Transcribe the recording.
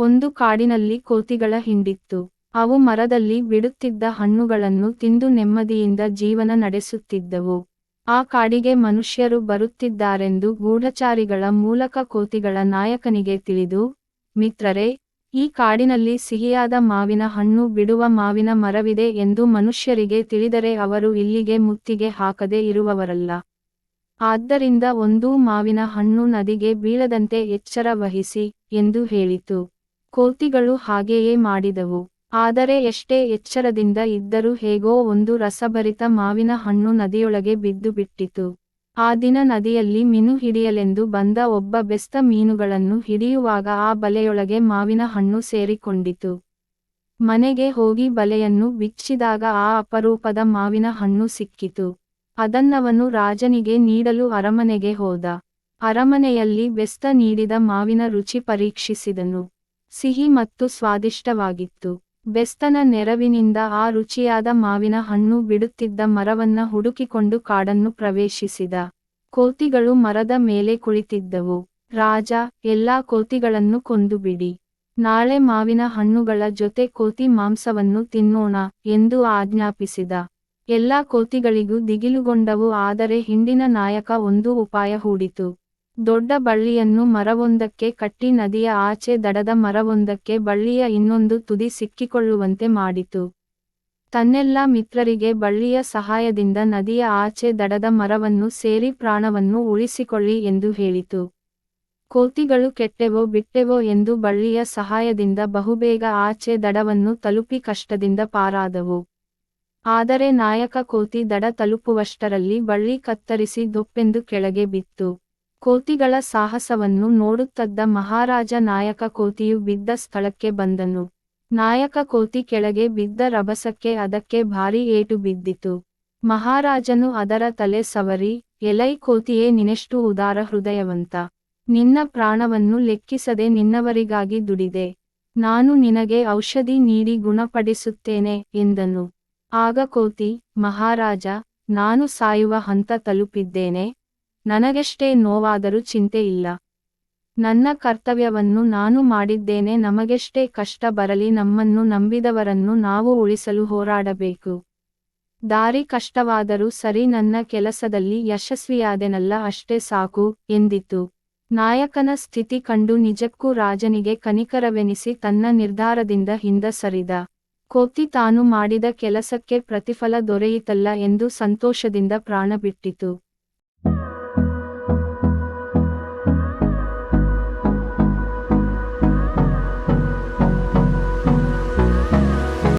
ಒಂದು ಕಾಡಿನಲ್ಲಿ ಕೋತಿಗಳ ಹಿಂಡಿತ್ತು. ಅವು ಮರದಲ್ಲಿ ಬಿಡುತ್ತಿದ್ದ ಹಣ್ಣುಗಳನ್ನು ತಿಂದು ನೆಮ್ಮದಿಯಿಂದ ಜೀವನ ನಡೆಸುತ್ತಿದ್ದವು. ಆ ಕಾಡಿಗೆ ಮನುಷ್ಯರು ಬರುತ್ತಿದ್ದಾರೆಂದು ಗೂಢಚಾರಿಗಳ ಮೂಲಕ ಕೋತಿಗಳ ನಾಯಕನಿಗೆ ತಿಳಿದು, ಮಿತ್ರರೇ, ಈ ಕಾಡಿನಲ್ಲಿ ಸಿಹಿಯಾದ ಮಾವಿನ ಹಣ್ಣು ಬಿಡುವ ಮಾವಿನ ಮರವಿದೆ ಎಂದು ಮನುಷ್ಯರಿಗೆ ತಿಳಿದರೆ ಅವರು ಇಲ್ಲಿಗೆ ಮುತ್ತಿಗೆ ಹಾಕದೆ ಇರುವವರಲ್ಲ. ಆದ್ದರಿಂದ ಒಂದೂ ಮಾವಿನ ಹಣ್ಣು ನದಿಗೆ ಬೀಳದಂತೆ ಎಚ್ಚರ ವಹಿಸಿ, ಎಂದು ಹೇಳಿತು. ಕೋತಿಗಳು ಹಾಗೆಯೇ ಮಾಡಿದವು. ಆದರೆ ಎಷ್ಟೇ ಎಚ್ಚರದಿಂದ ಇದ್ದರೂ ಹೇಗೋ ಒಂದು ರಸಭರಿತ ಮಾವಿನ ಹಣ್ಣು ನದಿಯೊಳಗೆ ಬಿದ್ದು ಬಿಟ್ಟಿತು. ಆ ದಿನ ನದಿಯಲ್ಲಿ ಮೀನು ಹಿಡಿಯಲೆಂದು ಬಂದ ಒಬ್ಬ ಬೆಸ್ತ ಮೀನುಗಳನ್ನು ಹಿಡಿಯುವಾಗ ಆ ಬಲೆಯೊಳಗೆ ಮಾವಿನ ಹಣ್ಣು ಸೇರಿಕೊಂಡಿತು. ಮನೆಗೆ ಹೋಗಿ ಬಲೆಯನ್ನು ಬಿಚ್ಚಿದಾಗ ಆ ಅಪರೂಪದ ಮಾವಿನ ಹಣ್ಣು ಸಿಕ್ಕಿತು. ಅದನ್ನವನು ರಾಜನಿಗೆ ನೀಡಲು ಅರಮನೆಗೆ ಹೋದ. ಅರಮನೆಯಲ್ಲಿ ಬೆಸ್ತ ನೀಡಿದ ಮಾವಿನ ರುಚಿ ಪರೀಕ್ಷಿಸಿದನು. ಸಿಹಿ ಮತ್ತು ಸ್ವಾದಿಷ್ಟವಾಗಿತ್ತು. ಬೆಸ್ತನ ನೆರವಿನಿಂದ ಆ ರುಚಿಯಾದ ಮಾವಿನ ಹಣ್ಣು ಬಿಡುತ್ತಿದ್ದ ಮರವನ್ನ ಹುಡುಕಿಕೊಂಡು ಕಾಡನ್ನು ಪ್ರವೇಶಿಸಿದ. ಕೋತಿಗಳು ಮರದ ಮೇಲೆ ಕುಳಿತಿದ್ದವು. ರಾಜ, ಎಲ್ಲಾ ಕೋತಿಗಳನ್ನು ಕೊಂದುಬಿಡಿ. ನಾಳೆ ಮಾವಿನ ಹಣ್ಣುಗಳ ಜೊತೆ ಕೋತಿ ಮಾಂಸವನ್ನು ತಿನ್ನೋಣ ಎಂದು ಆಜ್ಞಾಪಿಸಿದ. ಎಲ್ಲಾ ಕೋತಿಗಳಿಗೂ ದಿಗಿಲುಗೊಂಡವು, ಆದರೆ ಹಿಂಡಿನ ನಾಯಕ ಒಂದು ಉಪಾಯ ಹೂಡಿತು. ದೊಡ್ಡ ಬಳ್ಳಿಯನ್ನು ಮರವೊಂದಕ್ಕೆ ಕಟ್ಟಿ ನದಿಯ ಆಚೆ ದಡದ ಮರವೊಂದಕ್ಕೆ ಬಳ್ಳಿಯ ಇನ್ನೊಂದು ತುದಿ ಸಿಕ್ಕಿಕೊಳ್ಳುವಂತೆ ಮಾಡಿತು. ತನ್ನೆಲ್ಲ ಮಿತ್ರರಿಗೆ ಬಳ್ಳಿಯ ಸಹಾಯದಿಂದ ನದಿಯ ಆಚೆ ದಡದ ಮರವನ್ನು ಸೇರಿ ಪ್ರಾಣವನ್ನು ಉಳಿಸಿಕೊಳ್ಳಿ ಎಂದು ಹೇಳಿತು. ಕೋತಿಗಳು ಕೆಟ್ಟೆವೋ ಬಿಟ್ಟೆವೋ ಎಂದು ಬಳ್ಳಿಯ ಸಹಾಯದಿಂದ ಬಹುಬೇಗ ಆಚೆ ದಡವನ್ನು ತಲುಪಿ ಕಷ್ಟದಿಂದ ಪಾರಾದವು. ಆದರೆ ನಾಯಕ ಕೋತಿ ದಡ ತಲುಪುವಷ್ಟರಲ್ಲಿ ಬಳ್ಳಿ ಕತ್ತರಿಸಿ ದೊಪ್ಪೆಂದು ಕೆಳಗೆ ಬಿತ್ತು. ಕೋತಿಗಳ ಸಾಹಸವನ್ನು ನೋಡುತ್ತದ್ದ ಮಹಾರಾಜ ನಾಯಕ ಕೋತಿಯು ಬಿದ್ದ ಸ್ಥಳಕ್ಕೆ ಬಂದನು. ನಾಯಕ ಕೋತಿ ಕೆಳಗೆ ಬಿದ್ದ ರಭಸಕ್ಕೆ ಅದಕ್ಕೆ ಭಾರಿ ಏಟು ಬಿದ್ದಿತು. ಮಹಾರಾಜನು ಅದರ ತಲೆ ಸವರಿ, ಎಲೈ ಕೋತಿಯೇ ನಿನೆಷ್ಟು ಉದಾರ ಹೃದಯವಂತ. ನಿನ್ನ ಪ್ರಾಣವನ್ನು ಲೆಕ್ಕಿಸದೆ ನಿನ್ನವರಿಗಾಗಿ ದುಡಿದೆ. ನಾನು ನಿನಗೆ ಔಷಧಿ ನೀಡಿ ಗುಣಪಡಿಸುತ್ತೇನೆ, ಎಂದನು. ಆಗ ಕೋತಿ, ಮಹಾರಾಜ, ನಾನು ಸಾಯುವ ಹಂತ ತಲುಪಿದ್ದೇನೆ. ನನಗೆಷ್ಟೇ ನೋವಾದರೂ ಚಿಂತೆ ಇಲ್ಲ. ನನ್ನ ಕರ್ತವ್ಯವನ್ನು ನಾನು ಮಾಡಿದ್ದೇನೆ, ನಮಗೆಷ್ಟೇ ಕಷ್ಟ ಬರಲಿ, ನಮ್ಮನ್ನು ನಂಬಿದವರನ್ನು ನಾವು ಉಳಿಸಲು ಹೋರಾಡಬೇಕು. ದಾರಿ ಕಷ್ಟವಾದರೂ ಸರಿ, ನನ್ನ ಕೆಲಸದಲ್ಲಿ ಯಶಸ್ವಿಯಾದೆನಲ್ಲ, ಅಷ್ಟೇ ಸಾಕು, ಎಂದಿತು. ನಾಯಕನ ಸ್ಥಿತಿ ಕಂಡು ನಿಜಕ್ಕೂ ರಾಜನಿಗೆ ಕನಿಕರವೆನಿಸಿ ತನ್ನ ನಿರ್ಧಾರದಿಂದ ಹಿಂದ ಸರಿದ. ಕೋತಿ ತಾನು ಮಾಡಿದ ಕೆಲಸಕ್ಕೆ ಪ್ರತಿಫಲ ದೊರೆಯಿತಲ್ಲ ಎಂದು ಸಂತೋಷದಿಂದ ಪ್ರಾಣ ಬಿಟ್ಟಿತು